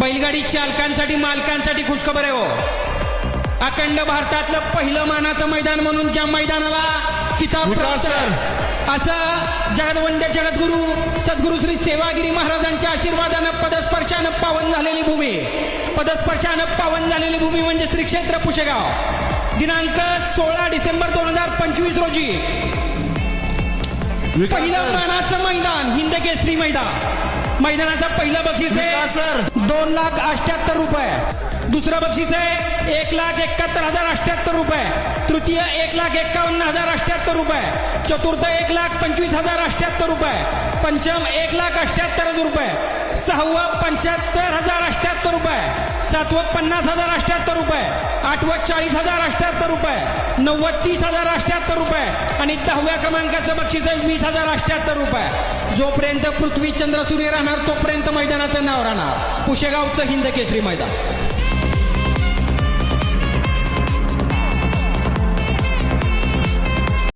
बैलगाडी चालकांसाठी मालकांसाठी खुशखबर आहे हो. अखंड भारतातलं पहिलं मानाचं मैदान म्हणून ज्या मैदानाला किताब आहे, असं जगदवंद्य जगद्गुरु सद्गुरु श्री सेवागिरी महाराजांच्या आशीर्वादानं पदस्पर्शानं पावन झालेली भूमी. पदस्पर्शानं पावन झालेली भूमी म्हणजे श्री क्षेत्र पुशेगाव. दिनांक सोळा डिसेंबर दोन हजार पंचवीस रोजी. पहिलं सर. मानाचं मैदान हिंद केसरी मैदान. मैदानाचं पहिलं बक्षीस विकास सर. आहे दोन लाख अठ्याहत्तर रुपये. दुसरं बक्षीस आहे एक लाख एकाहत्तर हजार अठ्याहत्तर रुपये. तृतीय एक लाख एकावन्न हजार अठ्याहत्तर रुपये. चतुर्थ एक लाख पंचवीस हजार अठ्याहत्तर रुपये. पंचम एक लाख अठ्याहत्तर हजार रुपये. सहावं पंच्याहत्तर हजार अठ्याहत्तर सातवत पन्नास हजार अठ्याहत्तर रुपये. आठवत चाळीस हजार अठ्याहत्तर रुपये. नव्वद तीस हजार अठ्याहत्तर रुपये. आणि दहाव्या क्रमांकाचं बक्षीस आहे वीस हजार अठ्याहत्तर रुपये. जोपर्यंत पृथ्वी चंद्र सूर्य राहणार तोपर्यंत मैदानाचं नाव राहणार. पुशेगावचं हिंद केसरी मैदान.